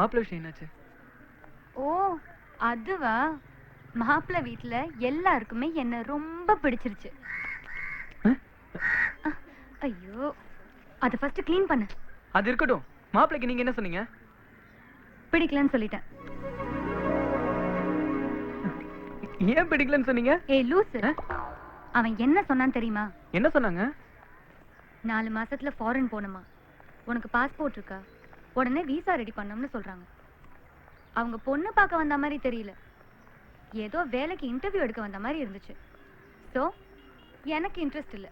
மாப்பிள்ளை விஷயம் என்னாச்சு? ஓ அதுவா? மாப்பிள்ளை வீட்ல எல்லாருக்குமே என்ன ரொம்ப பிடிச்சிருச்சு. ஐயோ அதை ஃபர்ஸ்ட் க்ளீன் பண்ணு. அது இருக்கட்டும். மாப்பிள்ளைக்கு நீங்க என்ன சொன்னீங்க? பிடிக்கலன்னு சொல்லிட்டேன். ஏன் பிடிக்கலன்னு சொன்னீங்க? ஏய் லூசு? அவன் என்ன சொன்னான்னு தெரியுமா? என்ன சொன்னாங்க? நாலு மாசத்துல ஃபாரின் போகணுமா உனக்கு பாஸ்போர்ட் இருக்கா? உடனே விசா ரெடி பண்ணோம்னு சொல்றாங்க. அவங்க பொண்ணு பார்க்க வந்த மாதிரி தெரியல. ஏதோ வேலைக்கு இன்டர்வியூ எடுக்க வந்த மாதிரி இருந்துச்சு. ஸோ எனக்கு இன்ட்ரெஸ்ட் இல்லை.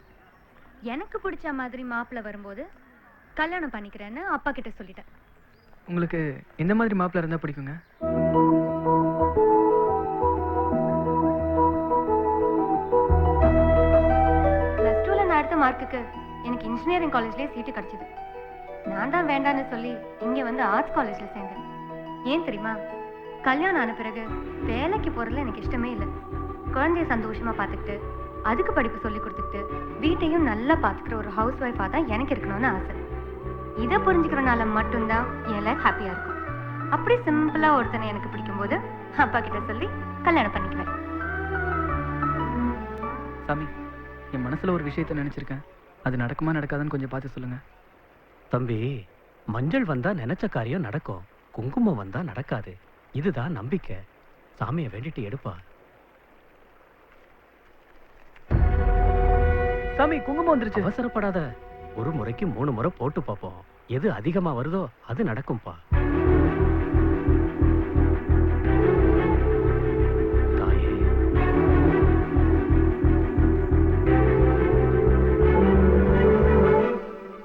எனக்கு பிடிச்ச மாதிரி மாப்பிள்ளை வரும்போது கல்யாணம் பண்ணிக்கிறேன்னு அப்பா கிட்ட சொல்லிட்டேன். உங்களுக்கு எந்த மாதிரி மாப்பிள்ளை இருந்தா பிடிக்குங்க? ப்ளஸ் டூவில் நான் எடுத்த மார்க்குக்கு எனக்கு இன்ஜினியரிங் காலேஜ்லேயே சீட்டு கிடச்சிது. நான் தான் வேண்டான்னு சொல்லி இங்கே வந்து ஆர்ட்ஸ் காலேஜில் சேர்ந்தேன். ஏன் தெரியுமா? கல்யாணம் ஆன பிறகு வேலைக்கு போகிறதுல எனக்கு இஷ்டமே இல்லை. குழந்தைய சந்தோஷமா பார்த்துக்கிட்டு அதுக்கு படிப்பு சொல்லி கொடுத்துக்கிட்டு வீட்டையும் நல்லா பார்த்துக்கிற ஒரு ஹவுஸ் ஒய்ஃபாக தான் எனக்கு இருக்கணும்னு ஆசை. இதை புரிஞ்சுக்கிறனால மட்டும்தான் என் லைஃப் ஹாப்பியாக இருக்கும். அப்படி சிம்பிளாக ஒருத்தனை எனக்கு பிடிக்கும்போது அப்பா கிட்ட சொல்லி கல்யாணம் பண்ணிக்குவேன். சாமி என் மனசுல ஒரு விஷயத்த நினைச்சிருக்கேன். அது நடக்குமா நடக்காதுன்னு கொஞ்சம் பார்த்து சொல்லுங்க. தம்பி மஞ்சள் வந்தா நினைச்ச காரியம் நடக்கும். குங்குமம் வந்தா நடக்காது. இதுதான் நம்பிக்கை. சாமியை வேண்டிட்டு எடுப்பா. சாமி குங்குமம் வந்துருச்சு. அவசரப்படாத. ஒரு முறைக்கு மூணு முறை போட்டு பார்ப்போம். எது அதிகமா வருதோ அது நடக்கும்பா. தாயே.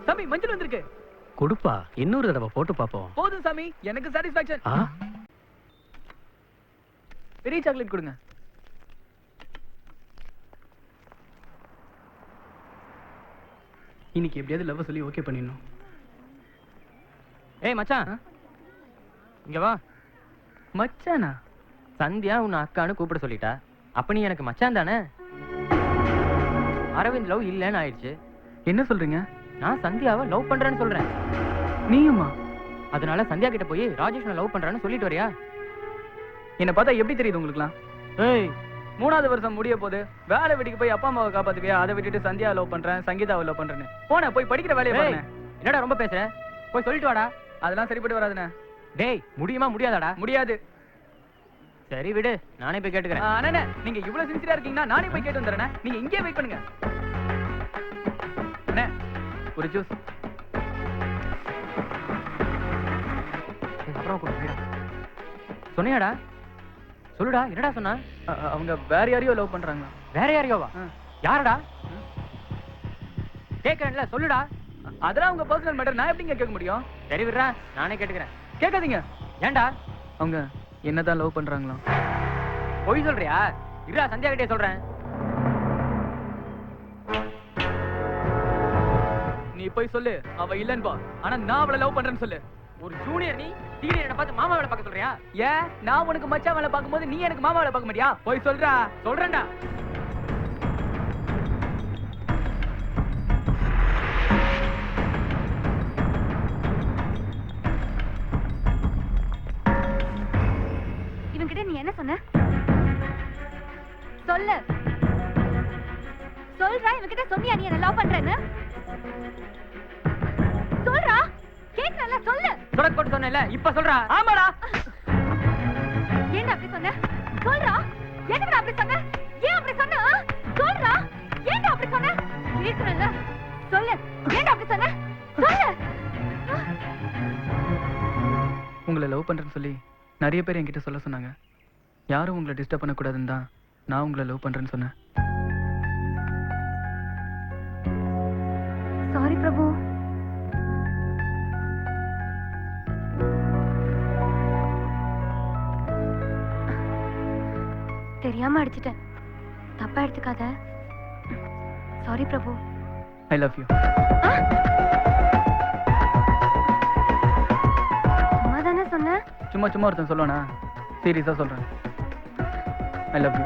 சாமி மஞ்சள் வந்திருக்கு. கொடுப்பா. இன்னொரு தடவை போட்டு பார்ப்போம். போதும் சாமி. எனக்கு சாட்டிஸ்பாக்சன் பெரிய சாக்லேட் கொடுங்க. இன்னைக்கு எப்படியாவது லவ் சொல்லி ஓகே பண்ணிடணும். ஏய் மச்சான்? இங்க வா. மச்சானா? சந்தியா உன்னை அக்கான்னு கூப்பிட சொல்லிட்டா. அப்ப நீ எனக்கு மச்சான் தானே? அரவிந்த் லவ் இல்லைன்னு ஆயிடுச்சு. என்ன சொல்றீங்க? நான் சந்தியாவை லவ் பண்றேன்னு சொல்றேன். நீயுமா? அதனால சந்தியா கிட்ட போய் ராஜேஷ் லவ் பண்றேன்னு சொல்லிட்டு வரியா? என்ன பார்த்தா எப்படி தெரியுது உங்களுக்குலாம் ஏய் மூணாவது வருஷம் முடிய போது வேலை வெட்டிக்கு போய் அப்பா அம்மாவை காப்பாத்துவியா அதை விட்டுட்டு சந்தியா லவ் பண்றேன் சங்கீதாவை லவ் பண்றேன்னு. போன போய் படிக்கிற வேலையை பாருங்க என்னடா ரொம்ப பேசுற? போய் சொல்லிட்டு வாடா. அதெல்லாம் சரிப்பட்டு வராதுண்ணே. டேய் முடியுமா முடியாதாடா? முடியாது. சரி விடு நானே போய் கேட்டுக்கிறேன். அண்ணே நீங்க இவ்வளவு சின்சியரா இருக்கீங்கன்னா நானே போய் கேட்டு வந்துடுறேண்ணே. நீங்க இங்கேயே வெயிட் பண்ணுங்க. அண்ணே ஒரு ஜூஸ் அப்புறம். சொன்னியாடா? சொல்லுடா என்னடா சொன்னா? அவங்க வேற யாரையோ லவ் பண்றாங்க வேற யாரையோவா. யாரடா? கேட்கறேன்ல சொல்லுடா. அதெல்லாம் அவங்க பர்சனல் மேட்டர் நான் எப்படிங்க கேட்க முடியும்? சரி விடுறா நானே கேட்டுக்கிறேன். கேட்காதீங்க. ஏன்டா? அவங்க என்னதான் லவ் பண்றாங்களாம் பொய் சொல்றியா? இருடா சந்தியா கிட்டே சொல்றேன். நீ போய் சொல்லு. அவ இல்லன்னு பா ஆனா நான் அவளை லவ் பண்றேன்னு சொல்லு. ஒரு ஜூனியர் நீ சீனியர் என்ன பார்த்து மாமா வேலை பார்க்க சொல்றியா? ஏன் நான் உனக்கு மச்சான் வேலை பார்க்கும்போது நீ எனக்கு மாமா வேலை பார்க்க மாட்டியா? போய் சொல்றா. சொல்றேன்டா. இவன்கிட்ட நீ என்ன சொன்ன? சொல்லு. சொல்றா இவன்கிட்ட சொன்னியா நீ என்ன லவ் பண்றேன்னு? சொல்றா? கேக்குறல சொல்லு. சுடக் போட்டு சொன்னேன்ல இப்ப சொல்றா? ஆமாடா. ஏன் அப்படி சொன்ன? சொல்றா. எதுக்கு அப்படி சொன்ன? ஏன் அப்படி சொன்ன? ஆ? சொல்றா. ஏன் அப்படி சொன்ன? கேக்குறல சொல்லு. ஏன் அப்படி சொன்ன? சொல்லு. உங்களை லவ் பண்றேன்னு சொல்லி நிறைய பேர் என்கிட்ட சொல்ல சொன்னாங்க. யாரும் உங்களை டிஸ்டர்ப் பண்ணக்கூடாதுன்னு தான் நான் உங்களை லவ் பண்றேன்னு சொன்னேன். தெரியாம அடிச்சிட்டேன். தப்பா எடுத்துக்காத. Sorry Prabhu. I love you சும்மா தானே சொன்ன சும்மா சும்மா ஒருத்தன் சொல்லுவானா? சீரியஸா சொல்றேன். ஐ லவ் யூ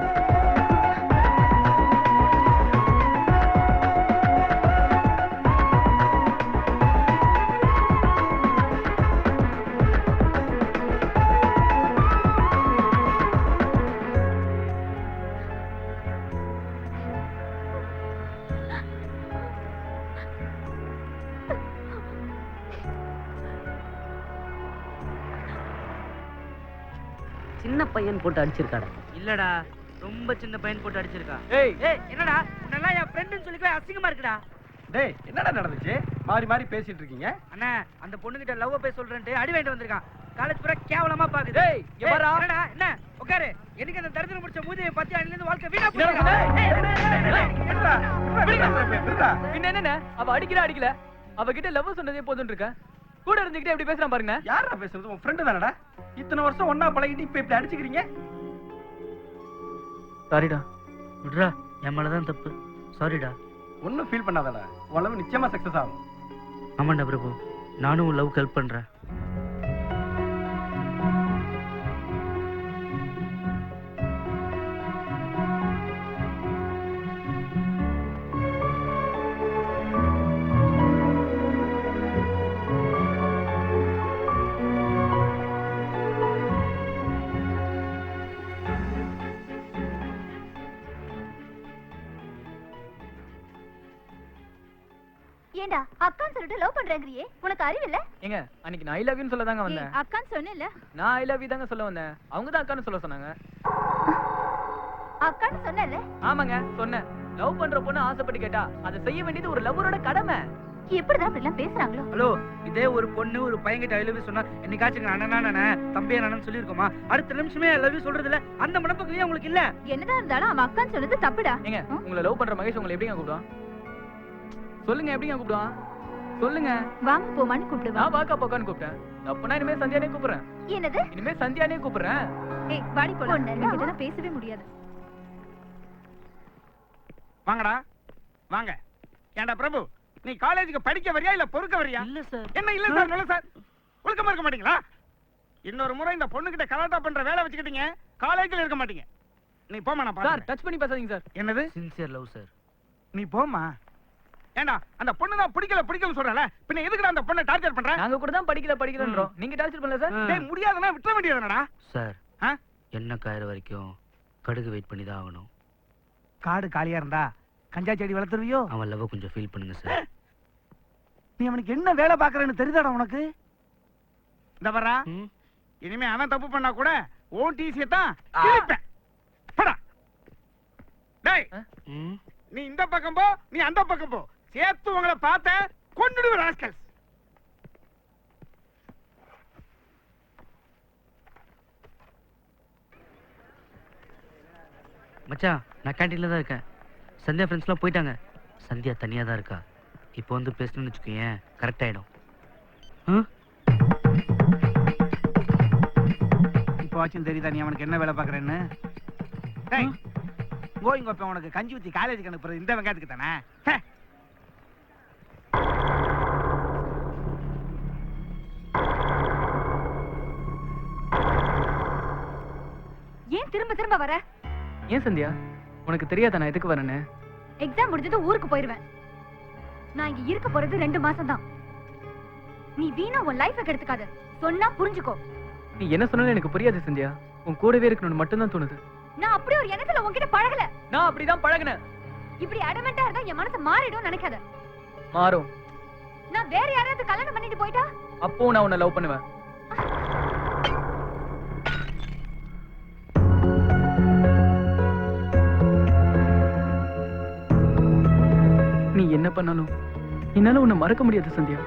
சின்ன பையன் போட்டு அடிச்சிருக்காடா. இல்லடா ரொம்ப சின்ன பையன் போட்டு அடிச்சிருக்கா. ஏய். ஏய் என்னடா உன்னெல்லாம் என் ஃப்ரெண்டுன்னு சொல்லிக்கவே அசிங்கமா இருக்குடா. டேய் என்னடா நடந்துச்சு? மாறி மாறி பேசிட்டு இருக்கீங்க. அண்ணா அந்த பொண்ணுகிட்ட லவ் பேச சொல்றேன்ட்டு அடி வாங்கிட்டு வந்திருக்கான். காலேஜ் பூரா கேவலமா பாக்குது. டேய், இங்க ஏய், வாடா. என்னடா என்ன? உட்காரு. எனக்கு அந்த தரித்திரம் முடிச்ச மூதியை பத்தி அன்னில இருந்து வாழ்க்கை வீணா? விடுடா. பின்ன என்னண்ணே? அவ அடிக்கல அடிக்கல. அவகிட்ட லவ் சொன்னதே போதும் இருக்க கூட இருந்துகிட்டே எப்படி பேசுறான் பாருங்க. யாரா பேசுறது? உன் ஃப்ரெண்டு தானடா. இத்தனை வருஷம் ஒண்ணா பழகிட்டு இப்ப இப்படி அடிச்சுக்கிறீங்க? சாரிடா விட்றா என் மேலதான் தப்பு. சாரிடா ஒன்னும் ஃபீல் பண்ணாதடா. உன் நிச்சயமா சக்சஸ் ஆகும். ஆமாண்டா பிரபு. நானும் உன் லவ் ஹெல்ப் பண்றேன். ஏண்டா அக்கான்னு சொல்லிட்டு லவ் பண்றேங்கறியே? உனக்கு அறிவில்ல? ஏங்க அன்னைக்கு நான் ஐ லவ் யூன்னு சொல்ல தாங்க வந்தேன். அக்கான்னு சொன்னேன்ல. நான் ஐ லவ் யூ தாங்க சொல்ல வந்தேன். அவங்க தான் அக்கான்னு சொல்ல சொன்னாங்க. அக்கான்னு சொன்னேன்ல? ஆமாங்க சொன்னேன். லவ் பண்ற பொண்ணு ஆசைப்பட்டு கேட்டா அதை செய்ய வேண்டியது ஒரு லவ்வரோட கடமை. எப்படிதான் இப்படி எல்லாம் பேசுறாங்களோ? ஹலோ இதே ஒரு பொண்ணு ஒரு பையன்கிட்ட ஐ லவ் யூ சொன்னா என்னைக்காச்சும் அண்ணனா நானே தம்பியா நானு சொல்லியிருக்கோமா? அடுத்த நிமிஷமே ஐ லவ் யூ சொல்றது இல்ல. அந்த மனப்பக்கம் உங்களுக்கு இல்ல. என்னதான் இருந்தாலும் அவன் அக்கான்னு சொன்னது தப்புடா. ஏங்க உங்களை லவ் பண்ற மகேஷ் உங்களை எப்படிங்க கூப்பிடுவான்? சொல்லுங்க எப்படிங்க கூப்பிடுவான்? சொல்லுங்க. வாங்க போமான்னு கூப்பிடுவா நான் பாக்கா போக்கான்னு கூப்பிட்டேன். அப்பனா இனிமே சந்தியானே கூப்பிடுறேன். என்னது? இனிமே சந்தியானே கூப்பிடுறேன். ஏய் வாடி போலாம். பேசவே முடியாது. வாங்கடா. வாங்க. ஏன்டா பிரபு நீ காலேஜுக்கு படிக்க வரியா இல்ல பொறுக்க வரியா? இல்ல சார். என்ன இல்ல சார் நல்ல சார். ஒழுக்கமா இருக்க மாட்டீங்களா? இன்னொரு முறை இந்த பொண்ணுகிட்ட கலாட்டா பண்ற வேலை வச்சுக்கிட்டீங்க. காலேஜ்ல இருக்க மாட்டீங்க. நீ போமா நான் சார். டச் பண்ணி பேசாதீங்க சார். என்னது? சின்சியர் லவ் சார் நீ போமா ஏண்டா அந்த பொண்ணு தான் பிடிக்கல பிடிக்கல சொல்றல பின்ன எதுக்குடா அந்த பொண்ணை டார்ச்சர் பண்ற? நாங்க கூட தான் படிக்கல படிக்கலன்றோம். நீங்க டார்ச்சர் பண்ணல சார்? டேய் முடியாதுன்னா விட்டுற வேண்டியதுனடா சார்? என்ன காயிற வரைக்கும் கடுகு வெயிட் பண்ணி தான் ஆகணும். காடு காலியா இருந்தா கஞ்சா செடி வளர்த்துருவியோ? அவன் லவ் கொஞ்சம் ஃபீல் பண்ணுங்க சார். நீ அவனுக்கு என்ன வேலை பாக்குறேன்னு தெரியுதாடா உனக்கு? இந்த இனிமே அவன் தப்பு பண்ணா கூட ஓன் டிசியை தான் கிழிப்பேன். போடா. டேய் நீ இந்த பக்கம் போ நீ அந்த பக்கம் போ. சேர்த்து உங்களை பார்த்த கொண்டுடுவேன் ராஸ்கல்ஸ் மச்சான் நான் கேண்டீன்ல தான் இருக்கேன். சந்தியா ஃப்ரெண்ட்ஸ்லாம் போயிட்டாங்க. சந்தியா தனியா தான் இருக்கா? இப்போ வந்து பேசணும்னு வச்சுக்கோயேன் கரெக்ட் ஆயிடும். இப்போ ஆச்சும் தெரியுதா நீ அவனுக்கு என்ன வேலை பாக்குறேன்னு கோயிங் உனக்கு கஞ்சி ஊத்தி காலேஜுக்கு அனுப்புறது இந்த வெங்காயத்துக்கு தானே? திரும்ப திரும்ப வர? ஏன் சந்தியா? உனக்கு தெரியாதா நான் எதுக்கு வரேன்னு? எக்ஸாம் முடிஞ்சது ஊருக்கு போயிருவேன். நான் இங்க இருக்க போறது ரெண்டு மாசம் தான் நீ வீணா உன் லைஃப கெடுத்துக்காத. சொன்னா புரிஞ்சுக்கோ. நீ என்ன சொன்னாலும் எனக்கு புரியாது சந்தியா. உன் கூடவே இருக்கணும்னு மட்டும்தான் தோணுது. நான் அப்படி ஒரு எண்ணத்துல உன்கிட்ட பழகல. நான் அப்படிதான் பழகுனேன். இப்படி அடமெண்டா இருந்தா என் மனசு மாறிடும் நினைக்காத. மாறும். நான் வேற யாராவது கல்யாணம் பண்ணிட்டு போயிட்டா? அப்போ நான் உன்னை லவ் பண்ணுவேன். என்ன பண்ணாலும் என்னால உன்னை மறக்க முடியாது சந்தியா.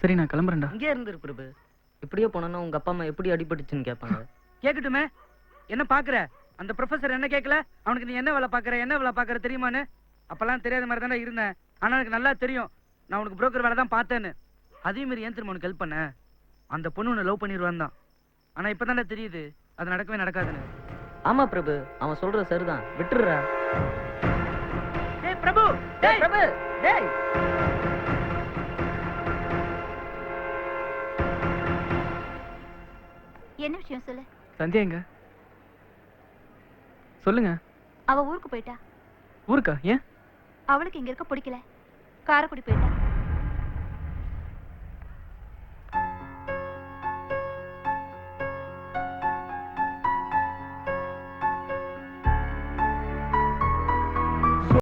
சரி நான் கிளம்புறேன்டா. இங்கே இருந்துரு பிரபு. இப்படியே போனோன்னா உங்க அப்பா அம்மா எப்படி அடிபட்டுச்சுன்னு கேட்பாங்க. கேட்கட்டுமே என்ன பாக்குற அந்த ப்ரொஃபசர் என்ன கேட்கல? அவனுக்கு நீ என்ன வேலை பாக்குற என்ன வேலை பாக்குற தெரியுமான்னு? அப்பெல்லாம் தெரியாத மாதிரி தானே இருந்தேன். ஆனா எனக்கு நல்லா தெரியும். நான் உனக்கு புரோக்கர் வேலை தான் பார்த்தேன்னு. அதே மாதிரி ஏன் திரும்ப உனக்கு ஹெல்ப் பண்ண? அந்த பொண்ணு உன்னை லவ் பண்ணிடுவான் தான். ஆனா இப்பதானே தெரியுது. அது நடக்கவே நடக்காதுன்னு. ஆமா பிரபு. அவன் சொல்றது சரிதான். விட்டுடுறா. டேய் பிரபு! டேய் பிரபு! டேய் என்ன விஷயம் சொல்லு? சந்தியா எங்க? சொல்லுங்க. அவ ஊருக்கு போயிட்டா. ஊருக்கா? ஏன்? அவளுக்கு இங்க இருக்க பிடிக்கல. காரைக்குடி போயிட்டா.